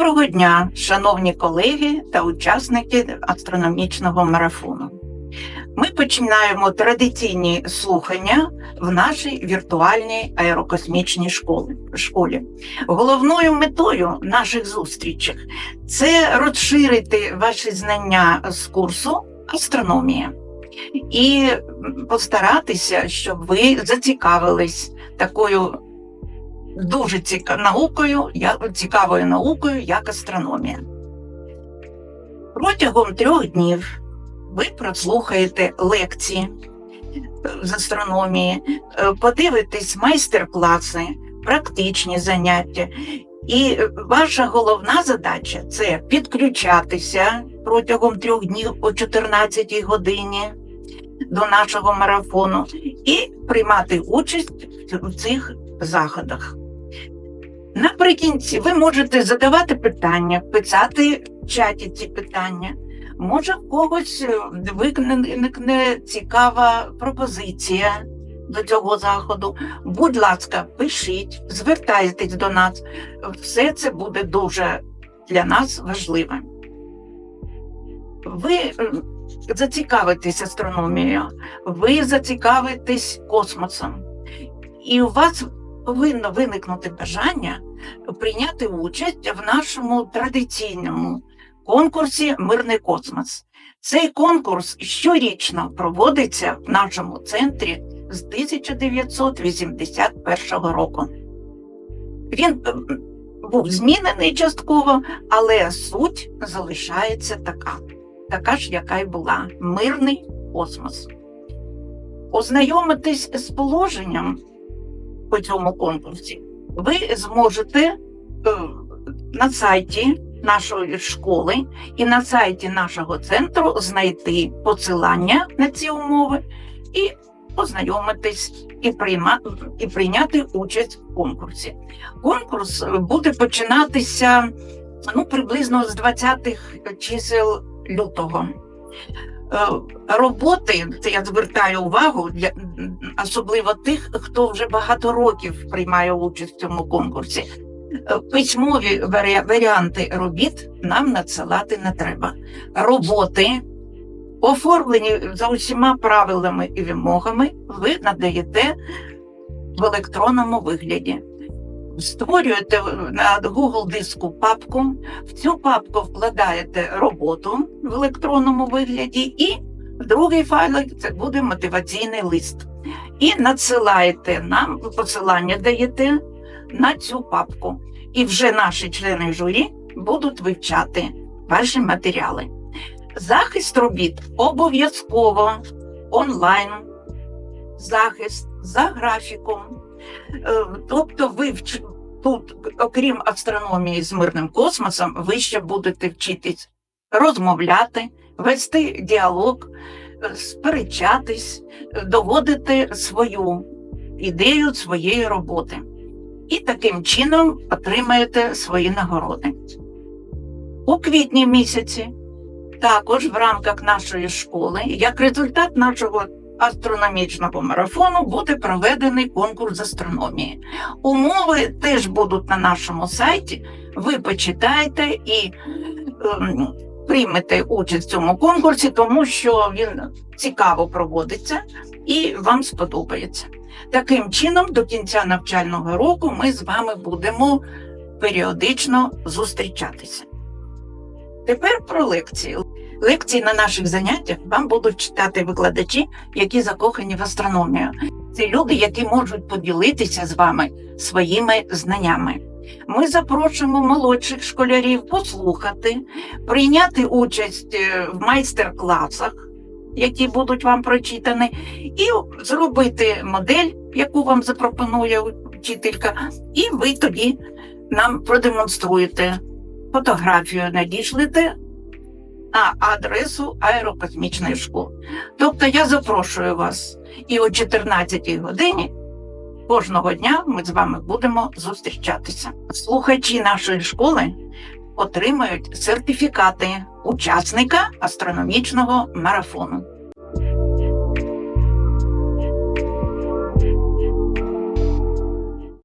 Доброго дня, шановні колеги та учасники астрономічного марафону. Ми починаємо традиційні слухання в нашій віртуальній аерокосмічній школі. Головною метою наших зустрічей це розширити ваші знання з курсу астрономія і постаратися, щоб ви зацікавились такою дуже ціка... наукою, як... цікавою наукою, як астрономія. Протягом трьох днів ви прослухаєте лекції з астрономії, е, подивитесь майстер-класи, практичні заняття. І ваша головна задача це підключатися протягом трьох днів о 14 годині до нашого марафону і приймати участь в цих заходах. Наприкінці ви можете задавати питання, писати в чаті ці питання. Може, в когось е, виникне цікава пропозиція до цього заходу. Будь ласка, пишіть, звертайтесь до нас. Все це буде дуже для нас важливим. Ви зацікавитесь астрономією, ви зацікавитесь космосом, і у вас повинно виникнути бажання прийняти участь в нашому традиційному конкурсі Мирний космос. Цей конкурс щорічно проводиться в нашому центрі з 1981 року. Він е, був змінений частково, але суть залишається така, така ж, яка й була мирний космос. Ознайомитись з положенням по цьому конкурсі, ви зможете е, на сайті нашої школи і на сайті нашого центру знайти посилання на ці умови і познайомитись і приймати і прийняти участь в конкурсі. Конкурс буде починатися ну, приблизно з 20-х чисел лютого. Е, роботи, це я звертаю увагу, для особливо тих, хто вже багато років приймає участь в цьому конкурсі. Е, письмові варіанти робіт нам надсилати не треба. Роботи, оформлені за усіма правилами і вимогами, ви надаєте в електронному вигляді. Створюєте на Google диску папку, в цю папку вкладаєте роботу в електронному вигляді, і другий файлик це буде мотиваційний лист. І надсилаєте нам посилання даєте на цю папку. І вже наші члени журі будуть вивчати ваші матеріали. Захист робіт обов'язково онлайн, захист за графіком. Е, тобто, ви тут, окрім астрономії з мирним космосом, ви ще будете вчитись розмовляти, вести діалог, е, сперечатись, доводити свою ідею своєї роботи. І таким чином отримаєте свої нагороди. У квітні місяці, також в рамках нашої школи, як результат нашого астрономічного марафону буде проведений конкурс з астрономії. Умови теж будуть на нашому сайті. Ви почитайте і ем, приймете участь в цьому конкурсі, тому що він цікаво проводиться і вам сподобається. Таким чином, до кінця навчального року ми з вами будемо періодично зустрічатися. Тепер про лекції. Лекції на наших заняттях вам будуть читати викладачі, які закохані в астрономію. Це люди, які можуть поділитися з вами своїми знаннями. Ми запрошуємо молодших школярів послухати, прийняти участь е, в майстер-класах, які будуть вам прочитані, і зробити модель, яку вам запропонує вчителька, і ви тоді нам продемонструєте фотографію, надішлете на адресу аерокосмічної школи. Тобто я запрошую вас і о 14 годині кожного дня ми з вами будемо зустрічатися. Слухачі нашої школи отримають сертифікати учасника астрономічного марафону.